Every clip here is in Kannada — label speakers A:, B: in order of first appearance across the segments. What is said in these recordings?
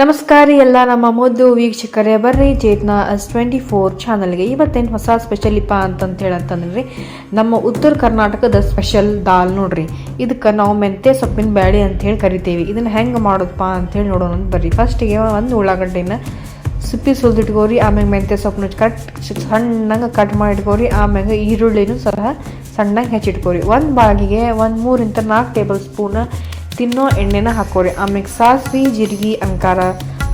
A: ನಮಸ್ಕಾರ ಎಲ್ಲ ನಮ್ಮ ಮೊದ್ದು ವೀಕ್ಷಕರೇ. ಬರ್ರಿ, ಚೇತನ ಅಸ್ ಟ್ವೆಂಟಿ ಫೋರ್ ಚಾನಲ್ಗೆ ಇವತ್ತೇನು ಹೊಸ ಸ್ಪೆಷಲ್ ಇಪ್ಪ ಅಂತಂತ ಹೇಳಂತಂದ್ರಿ ನಮ್ಮ ಉತ್ತರ ಕರ್ನಾಟಕದ ಸ್ಪೆಷಲ್ ದಾಲ್ ನೋಡ್ರಿ. ಇದಕ್ಕೆ ನಾವು ಮೆಂತ್ಯ, ಸೊಪ್ಪಿನ ಬ್ಯಾಳಿ ಅಂತ ಹೇಳಿ ಕರಿತೀವಿ. ಇದನ್ನು ಹೆಂಗೆ ಮಾಡೋದಪ್ಪ ಅಂತೇಳಿ ನೋಡೋಣ ಅಂತ ಬರ್ರಿ. ಫಸ್ಟಿಗೆ ಒಂದು ಉಳ್ಳಾಗಡ್ಡೆನ ಸಿಪ್ಪಿ ಸುಲ್ದಿಟ್ಕೋರಿ, ಆಮ್ಯಾಗ ಮೆಂತ್ಯ ಸೊಪ್ಪನ್ನ ಕಟ್ ಸಣ್ಣಗೆ ಕಟ್ ಮಾಡಿ ಇಟ್ಕೋರಿ ಆಮ್ಯಾಗ ಈರುಳ್ಳಿನೂ ಸಹ ಸಣ್ಣಗೆ ಹೆಚ್ಚಿಟ್ಕೋರಿ. ಒಂದು ಬಾಗಿಗೆ ಒಂದು ಮೂರಿಂದ ನಾಲ್ಕು ಟೇಬಲ್ ಸ್ಪೂನ್ ತಿನ್ನೋ ಎಣ್ಣೆನ ಹಾಕೋರಿ. ಆಮ್ಯಾಗ ಸಾಸ್ವಿ, ಜೀರಿಗೆ, ಅಂಕಾರ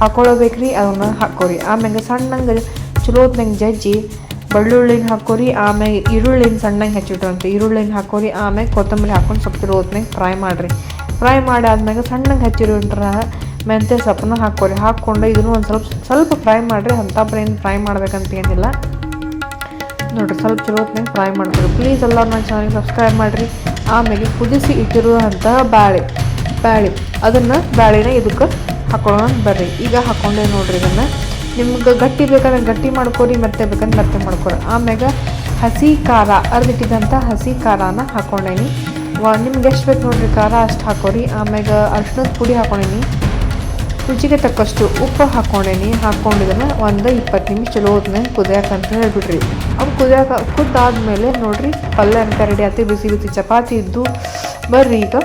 A: ಹಾಕೊಳ್ಳೋಬೇಕ್ರಿ ಅದನ್ನ ಹಾಕೋರಿ. ಆಮ್ಯಾಗ ಸಣ್ಣಂಗೆ ಚಲೋತ್ನಂಗೆ ಜಜ್ಜಿ ಬೆಳ್ಳುಳ್ಳಿನ ಹಾಕೋರಿ, ಆಮ್ಯಾಗ ಈರುಳ್ಳಿನ ಸಣ್ಣಗೆ ಹೆಚ್ಚಿಟ್ರಂತೆ ಈರುಳ್ಳಿನ ಹಾಕೋರಿ, ಆಮ್ಯಾಗ ಕೊತ್ತಂಬರಿ ಹಾಕೊಂಡು ಸ್ವಲ್ಪ ಚಲೋತ್ನಾಗ ಫ್ರೈ ಮಾಡಿರಿ. ಫ್ರೈ ಮಾಡಿ ಆದ್ಮ್ಯಾಗ ಸಣ್ಣಗೆ ಹಚ್ಚಿರೋಂಟ್ರ ಮೆಂತ್ಯ ಸೊಪ್ಪನ್ನ ಹಾಕೋರಿ. ಹಾಕ್ಕೊಂಡು ಇದನ್ನು ಒಂದು ಸ್ವಲ್ಪ ಸ್ವಲ್ಪ ಫ್ರೈ ಮಾಡಿರಿ. ಏನು ಫ್ರೈ ಮಾಡ್ಬೇಕಂತ ಏನಿಲ್ಲ. ನೋಡಿರಿ, ಸ್ವಲ್ಪ ಚಲೋ ಫ್ರೈ ಮಾಡ್ಕೊರಿ ಪ್ಲೀಸ್ ಎಲ್ಲ ನನ್ನ ಚಾನಲ್ಗೆ ಸಬ್ಸ್ಕ್ರೈಬ್ ಮಾಡಿರಿ. ಆಮೇಲೆ ಕುದಿಸಿ ಇಟ್ಟಿರುವಂತಹ ಬ್ಯಾಳೆ. ಬ್ಯಾಳೆ. ಅದನ್ನು ಬ್ಯಾಳಿನ ಇದಕ್ಕೆ ಹಾಕೊಳ್ಳೋಣ ಬರ್ರಿ. ಈಗ ಹಾಕೊಂಡೆ ನೋಡ್ರಿ ಇದನ್ನು. ನಿಮ್ಗೆ ಗಟ್ಟಿ ಬೇಕಾದ್ರೆ ಗಟ್ಟಿ ಮಾಡ್ಕೊರಿ, ಮತ್ತೆ ಬೇಕಂದ್ರೆ ಮತ್ತೆ ಮಾಡ್ಕೊರಿ. ಆಮ್ಯಾಗ ಹಸಿ ಖಾರ ಅರ್ದಿಟ್ಟಿದಂಥ ಹಸಿ ಖಾರನ ಹಾಕೊಂಡೇನಿ. ವ, ನಿಮ್ಗೆ ಎಷ್ಟು ಬೇಕು ನೋಡ್ರಿ ಖಾರ ಅಷ್ಟು ಹಾಕೋರಿ. ಆಮ್ಯಾಗ ಅರ್ಶಿನದ ಪುಡಿ ಹಾಕೊಂಡೇನಿ. ರುಚಿಗೆ ತಕ್ಕಷ್ಟು ಉಪ್ಪು ಹಾಕೊಂಡೇನಿ. ಹಾಕೊಂಡಿದ್ದನ್ನು ಒಂದು ಇಪ್ಪತ್ತು ನಿಮಿಷ ಚಲೋ ಹೋದ್ನೆ ಕುದಿಯಾಕಂತ ಹೇಳಿಬಿಡ್ರಿ. ಅವು ಕುದಿಯಾಕ ಕುದ್ದಾದ್ಮೇಲೆ ನೋಡ್ರಿ ಪಲ್ಯ ಅಂತ ರೆಡಿ ಆಯ್ತು ಬಿಸಿ ಬಿಸಿ ಚಪಾತಿ ಇದ್ದು ಬರ್ರಿ ಈಗ.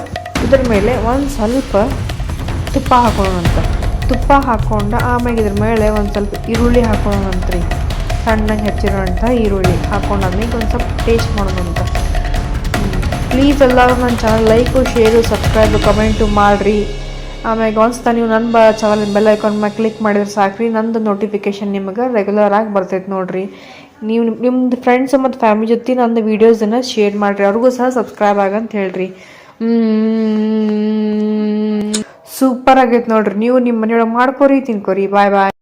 A: ಇದ್ರ ಮೇಲೆ ಒಂದು ಸ್ವಲ್ಪ ತುಪ್ಪ ಹಾಕೊಳ್ಳೋಣಂತ ತುಪ್ಪ ಹಾಕ್ಕೊಂಡು ಆಮೇಲೆ ಇದ್ರ ಮೇಲೆ ಒಂದು ಸ್ವಲ್ಪ ಈರುಳ್ಳಿ ಹಾಕೊಳ್ಳೋಣಂತ್ರಿ ಸಣ್ಣಗೆ ಹೆಚ್ಚಿರೋಂಥ ಈರುಳ್ಳಿ ಹಾಕೊಂಡಾದ್ಮೇಲೆ ಒಂದು ಸ್ವಲ್ಪ ಟೇಸ್ಟ್ ಮಾಡೋಣಂತ. ಪ್ಲೀಸ್ ಎಲ್ಲರೂ ನನ್ನ channel like share subscribe comment ಮಾಡಿರಿ. ಆಮೇಲೆ ಒಂದ್ಸತ ನೀವು ನನ್ನ ಬ ಚಾನಲ್ ಬೆಲ್ ಐಕಾನ್ ಮ್ಯಾಗ ಕ್ಲಿಕ್ ಮಾಡಿದ್ರೆ ಸಾಕ್ರಿ. ನಂದು ನೋಟಿಫಿಕೇಶನ್ ನಿಮಗೆ ರೆಗ್ಯುಲರ್ ಆಗಿ ಬರ್ತೈತೆ ನೋಡಿರಿ. ನೀವು ನಿಮ್ಮದು ಫ್ರೆಂಡ್ಸ್ ಮತ್ತು ಫ್ಯಾಮಿಲಿ ಜೊತೆ ನಂದು ವೀಡಿಯೋಸನ್ನು ಶೇರ್ ಮಾಡಿರಿ. ಅವ್ರಿಗೂ ಸಹ ಸಬ್ಸ್ಕ್ರೈಬ್ ಆಗಂತ ಹೇಳ್ರಿ. ಸೂಪರ್ ಆಗೈತೆ ನೋಡ್ರಿ. ನೀವು ನಿಮ್ಮ ಮನೆಯೊಳಗೆ ಮಾಡ್ಕೊರಿ ತಿನ್ಕೊರಿ. ಬಾಯ್ ಬಾಯ್